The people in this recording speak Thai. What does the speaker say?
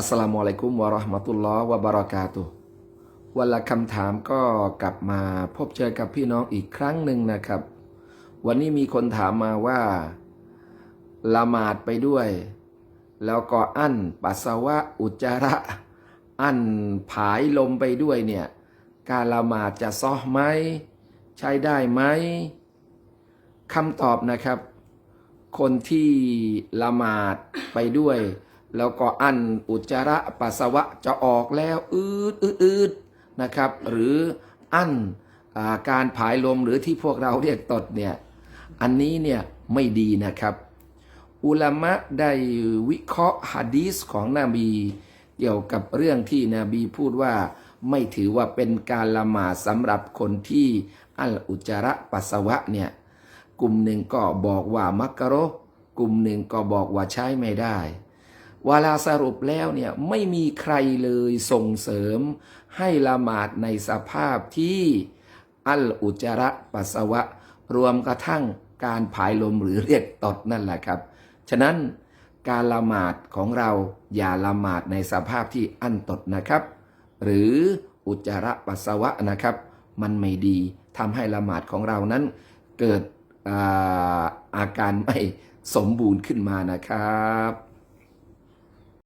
อัสลามุอะลัยกุมวะราะห์มะตุลลอฮ์วะบะเราะกาตุวันละคำถามก็กลับมาพบเจอกับพี่น้องอีกครั้งหนึ่งนะครับ วันนี้มีคนถามมาว่าละหมาดไปด้วย แล้วก็อั้นปัสสาวะอุจจาระ อั้นผายลมไปด้วยเนี่ย การละหมาดจะซอไหมใช้ได้ไหมคำตอบนะครับ คนที่ละหมาดไปด้วย แล้วก็อั้นอุจจาระปัสสาวะจะออกแล้วอืดอืดอืดนะครับ หรืออั้นอาการผายลมหรือที่พวกเราเรียกตดเนี่ยอันนี้เนี่ยไม่ดีนะครับ อุลามะได้วิเคราะห์ฮะดีสของนบีเกี่ยวกับเรื่องที่นบีพูดว่าไม่ถือว่าเป็นการละหมาดสำหรับคนที่อัลอุจจาระปัสสาวะเนี่ยกลุ่มหนึ่งก็บอกว่ามักกะโรกลุ่มหนึ่งก็บอกว่าใช้ไม่ได้ วลาสรุปแล้วเนี่ยไม่มีใครเลยส่งเสริมให้ละหมาดในสภาพที่อัลอุจาระปัสสาวะ รวมกระทั่งการผายลมหรือเรียกตดนั่นแหละครับ ฉะนั้นการละหมาดของเราอย่าละหมาดในสภาพที่อั้นตดนะครับ หรืออุจจาระปัสสาวะนะครับ มันไม่ดีทำให้ละหมาดของเรานั้น เกิดอาอาการไม่สมบูรณ์ขึ้นมานะครับ